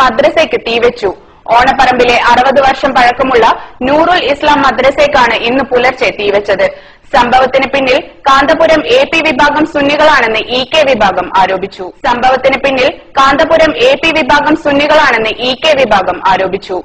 മദ്രസയ്ക്ക് തീവച്ചു ഓണപ്പറമ്പിലെ അറുപത് വർഷം പഴക്കമുള്ള നൂറുൽ ഇസ്ലാം മദ്രസയ്ക്കാണ് ഇന്ന് പുലർച്ചെ തീവച്ചത് സംഭവത്തിന് പിന്നിൽ കാന്തപുരം എ പി വിഭാഗം സുന്നികളാണെന്ന് ഇ കെ വിഭാഗം ആരോപിച്ചു. സംഭവത്തിന് പിന്നിൽ കാന്തപുരം എ പി വിഭാഗം സുന്നികളാണെന്ന് ഇ കെ വിഭാഗം ആരോപിച്ചു.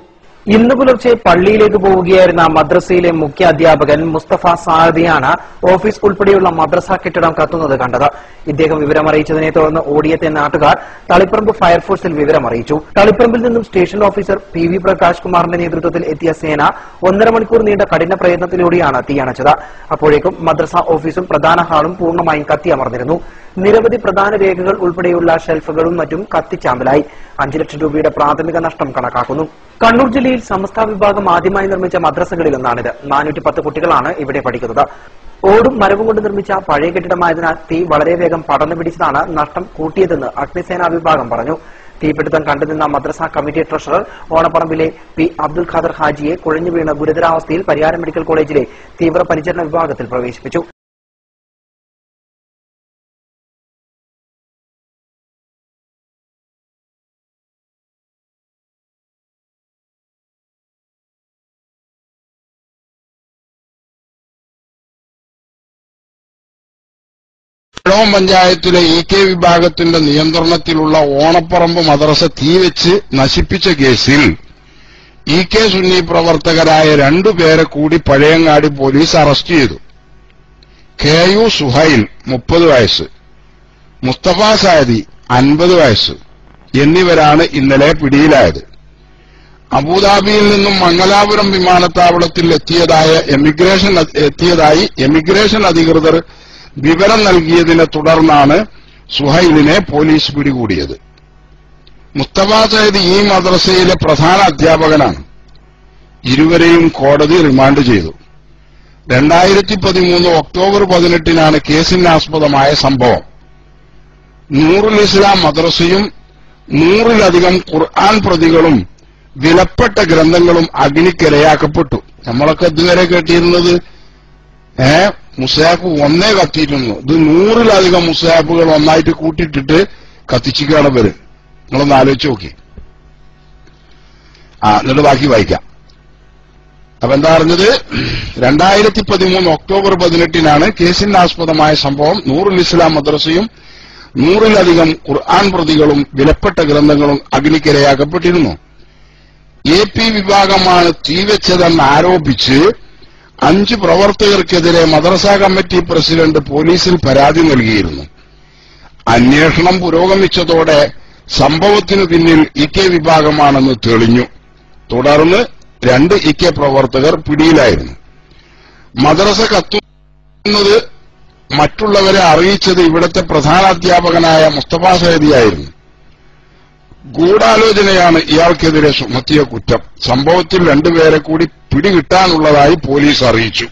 ഇന്ന് പുലർച്ചെ പള്ളിയിലേക്ക് പോവുകയായിരുന്ന മദ്രസയിലെ മുഖ്യ അധ്യാപകൻ മുസ്തഫ സാദിയാണ് ഓഫീസ് ഉൾപ്പെടെയുള്ള മദ്രസ കെട്ടിടം കത്തുന്നത് കണ്ടത്. ഇദ്ദേഹം വിവരമറിയിച്ചതിനെ തുടർന്ന് ഓടിയെത്തിയ നാട്ടുകാർ തളിപ്പറമ്പ് ഫയർഫോഴ്സിൽ വിവരമറിയിച്ചു. തളിപ്പറമ്പിൽ നിന്നും station officer P V Prakash കുമാറിന്റെ നേതൃത്വത്തിൽ എത്തിയ സേന ഒന്നര മണിക്കൂർ നീണ്ട കഠിന പ്രയത്നത്തിലൂടെയാണ് തീയണച്ചത്. അപ്പോഴേക്കും മദ്രസ ഓഫീസും പ്രധാന ഹാളും പൂർണമായും കത്തിയമർന്നിരുന്നു. നിരവധി പ്രധാന രേഖകൾ ഉൾപ്പെടെയുള്ള ഷെൽഫുകളും മറ്റും കത്തിച്ചാമ്പലായി. അഞ്ചു ലക്ഷം രൂപയുടെ പ്രാഥമിക നഷ്ടം കണക്കാക്കുന്നു. കണ്ണൂർ ജില്ലയിൽ സമസ്ത വിഭാഗം ആദ്യമായി നിർമ്മിച്ച മദ്രസകളിലൊന്നാണിത് നാനൂറ്റി പത്ത് കുട്ടികളാണ് ഇവിടെ പഠിക്കുന്നത്. ഓടും മരവും കൊണ്ട് നിർമ്മിച്ച പഴയ കെട്ടിടമായതിനാൽ തീ വളരെ വേഗം പടർന്നു പിടിച്ചതാണ് നഷ്ടം കൂട്ടിയതെന്ന് അഗ്നിസേനാ വിഭാഗം പറഞ്ഞു. തീപിടുത്തം കണ്ടുനിന്ന മദ്രസ കമ്മിറ്റി ട്രഷറർ ഓണപ്പറമ്പിലെ പി അബ്ദുൽ ഖാദർ ഹാജിയെ കുഴഞ്ഞു വീണ ഗുരുതരാവസ്ഥയിൽ പരിയാരം മെഡിക്കൽ കോളേജിലെ തീവ്രപരിചരണ വിഭാഗത്തിൽ പ്രവേശിപ്പിച്ചു. ഇടവം പഞ്ചായത്തിലെ ഇ കെ വിഭാഗത്തിന്റെ നിയന്ത്രണത്തിലുള്ള ഓണപ്പറമ്പ് മദ്രസ തീവെച്ച് നശിപ്പിച്ച കേസിൽ ഇ കെ സുന്നി പ്രവർത്തകരായ രണ്ടുപേരെ കൂടി പഴയങ്ങാടി പോലീസ് അറസ്റ്റ് ചെയ്തു. കെ യു സുഹൈൽ മുപ്പത് വയസ്സ് മുസ്തഫ സാദി അൻപത് വയസ്സ് എന്നിവരാണ് ഇന്നലെ പിടിയിലായത്. അബുദാബിയിൽ നിന്നും മംഗലാപുരം വിമാനത്താവളത്തിൽ എത്തിയതായ എത്തിയതായി എമിഗ്രേഷൻ അധികൃതർ വിവരം നൽകിയതിനെ തുടർന്നാണ് സുഹൈലിനെ പോലീസ് പിടികൂടിയത്. മുസ്തഫ സയ്യിദ് ഈ മദ്രസയിലെ പ്രധാന അധ്യാപകനാണ്. ഇരുവരെയും കോടതി റിമാൻഡ് ചെയ്തു. രണ്ടായിരത്തി പതിമൂന്ന് ഒക്ടോബർ പതിനെട്ടിനാണ് കേസിനാസ്പദമായ സംഭവം. നൂറുൽ ഇസ്ലാം മദ്രസയും നൂറിലധികം ഖുർആൻ പ്രതികളും വിലപ്പെട്ട ഗ്രന്ഥങ്ങളും അഗ്നിക്കിരയാക്കപ്പെട്ടു. നമ്മളൊക്കെ ഇതുവരെ കേട്ടിരുന്നത് ഏ? മുസാഫ് ഒന്നേ കത്തിയിരുന്നു. ഇത് നൂറിലധികം മുസാഫുകൾ ഒന്നായിട്ട് കൂട്ടിയിട്ടിട്ട് കത്തിച്ചിക്കാണ് പേര് നിങ്ങളൊന്ന് ആലോചിച്ച് നോക്കി. ആ എന്നിട്ട് ബാക്കി വായിക്കാം. അപ്പൊ എന്താ പറഞ്ഞത്? രണ്ടായിരത്തി പതിമൂന്ന് ഒക്ടോബർ പതിനെട്ടിനാണ് കേസിനാസ്പദമായ സംഭവം. നൂറുൽ ഇസ്ലാം മദ്രസയും നൂറിലധികം ഖുർആൻ പ്രതികളും വിലപ്പെട്ട ഗ്രന്ഥങ്ങളും അഗ്നിക്കിരയാക്കപ്പെട്ടിരുന്നു. എ പി വിഭാഗമാണ് തീവച്ചതെന്ന് ആരോപിച്ച് അഞ്ച് പ്രവർത്തകർക്കെതിരെ മദ്രസ കമ്മിറ്റി പ്രസിഡന്റ് പോലീസിൽ പരാതി നൽകിയിരുന്നു. അന്വേഷണം പുരോഗമിച്ചതോടെ സംഭവത്തിനു പിന്നിൽ ഇ കെ വിഭാഗമാണെന്ന് തെളിഞ്ഞു. തുടർന്ന് രണ്ട് ഇ കെ പ്രവർത്തകർ പിടിയിലായിരുന്നു. മദ്രസ കത്തുന്നത് മറ്റുള്ളവരെ അറിയിച്ചത് ഇവിടത്തെ പ്രധാനാധ്യാപകനായ മുസ്തഫ സൈദിയായിരുന്നു. ഗൂഢാലോചനയാണ് ഇയാൾക്കെതിരെ ചുമത്തിയ കുറ്റം. സംഭവത്തിൽ രണ്ടുപേരെ കൂടി പിടികിട്ടാനുള്ളതായി പോലീസ് അറിയിച്ചു.